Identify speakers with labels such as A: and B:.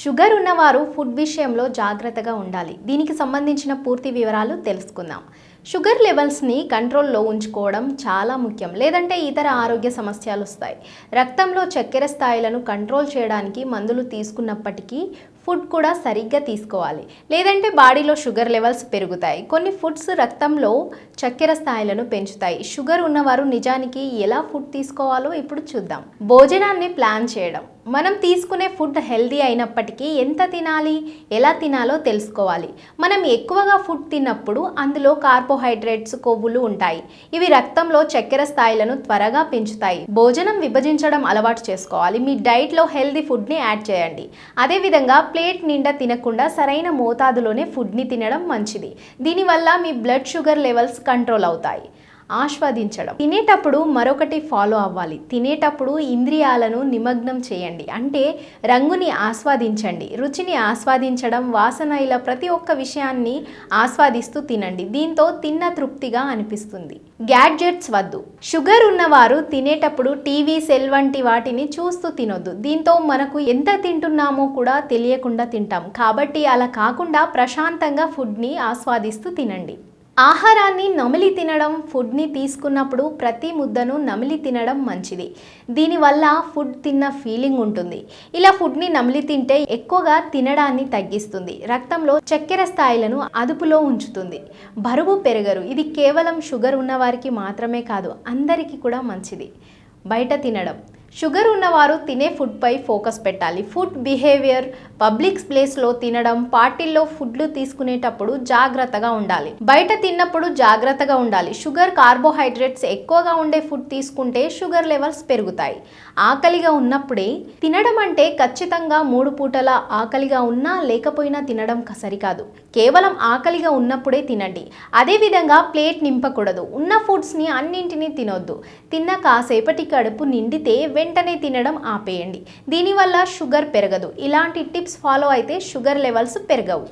A: Sugar ఉన్నవారు food విషయంలో జాగ్రత్తగా ఉండాలి. దీనికి సంబంధించిన పూర్తి వివరాలు తెలుసుకుందాం. షుగర్ లెవెల్స్ని కంట్రోల్లో ఉంచుకోవడం చాలా ముఖ్యం. లేదంటే ఇతర ఆరోగ్య సమస్యలు వస్తాయి. రక్తంలో చక్కెర స్థాయిలను కంట్రోల్ చేయడానికి మందులు తీసుకున్నప్పటికీ ఫుడ్ కూడా సరిగ్గా తీసుకోవాలి. లేదంటే బాడీలో షుగర్ లెవెల్స్ పెరుగుతాయి. కొన్ని ఫుడ్స్ రక్తంలో చక్కెర స్థాయిలను పెంచుతాయి. షుగర్ ఉన్నవారు నిజానికి ఎలా ఫుడ్ తీసుకోవాలో ఇప్పుడు చూద్దాం. భోజనాన్ని ప్లాన్ చేయడం. మనం తీసుకునే ఫుడ్ హెల్దీ అయినప్పటికీ ఎంత తినాలి ఎలా తినాలో తెలుసుకోవాలి. మనం ఎక్కువగా ఫుడ్ తిన్నప్పుడు అందులో కార్బోహైడ్రేట్స్ కొవ్వులు ఉంటాయి. ఇవి రక్తంలో చక్కెర స్థాయిలను త్వరగా పెంచుతాయి. భోజనం విభజించడం అలవాటు చేసుకోవాలి. మీ డైట్లో హెల్దీ ఫుడ్ని యాడ్ చేయండి. అదేవిధంగా ప్లేట్ నిండా తినకుండా సరైన మోతాదులోనే ఫుడ్ని తినడం మంచిది. దీనివల్ల మీ బ్లడ్ షుగర్ లెవెల్స్ కంట్రోల్ అవుతాయి. ఆస్వాదించడం. తినేటప్పుడు మరొకటి ఫాలో అవ్వాలి. తినేటప్పుడు ఇంద్రియాలను నిమగ్నం చేయండి. అంటే రంగుని ఆస్వాదించండి. రుచిని ఆస్వాదించడం వాసన ఇలా ప్రతి ఒక్క విషయాన్ని ఆస్వాదిస్తూ తినండి. దీంతో తిన్న తృప్తిగా అనిపిస్తుంది. గ్యాడ్జెట్స్ వద్దు. షుగర్ ఉన్నవారు తినేటప్పుడు టీవీ సెల్ వంటి వాటిని చూస్తూ తినొద్దు. దీంతో మనకు ఎంత తింటున్నామో కూడా తెలియకుండా తింటాం. కాబట్టి అలా కాకుండా ప్రశాంతంగా ఫుడ్ని ఆస్వాదిస్తూ తినండి. ఆహారాన్ని నమిలి తినడం ఫుడ్ని తీసుకున్నప్పుడు ప్రతి ముద్దను నమిలి తినడం మంచిది. దీనివల్ల ఫుడ్ తిన్న ఫీలింగ్ ఉంటుంది. ఇలా ఫుడ్ని నమిలి తింటే ఎక్కువగా తినడాన్ని తగ్గిస్తుంది. రక్తంలో చక్కెర స్థాయిలను అదుపులో ఉంచుతుంది. బరువు పెరగరు. ఇది కేవలం షుగర్ ఉన్నవారికి మాత్రమే కాదు అందరికీ కూడా మంచిది. బయట తినడం. షుగర్ ఉన్నవారు తినే ఫుడ్పై ఫోకస్ పెట్టాలి. ఫుడ్ బిహేవియర్ పబ్లిక్ ప్లేస్లో తినడం పార్టీల్లో ఫుడ్లు తీసుకునేటప్పుడు జాగ్రత్తగా ఉండాలి. బయట తిన్నప్పుడు జాగ్రత్తగా ఉండాలి. షుగర్ కార్బోహైడ్రేట్స్ ఎక్కువగా ఉండే ఫుడ్ తీసుకుంటే షుగర్ లెవెల్స్ పెరుగుతాయి. ఆకలిగా ఉన్నప్పుడే తినడం అంటే ఖచ్చితంగా మూడు పూటల ఆకలిగా ఉన్నా లేకపోయినా తినడం సరికాదు. కేవలం ఆకలిగా ఉన్నప్పుడే తినండి. అదేవిధంగా ప్లేట్ నింపకూడదు. ఉన్న ఫుడ్స్ని అన్నింటినీ తినొద్దు. తిన్న కాసేపటి కడుపు నిండితే వెంటనే తినడం ఆపేయండి. దీనివల్ల షుగర్ పెరగదు. ఇలాంటి టిప్స్ ఫాలో అయితే షుగర్ లెవెల్స్ పెరగవు.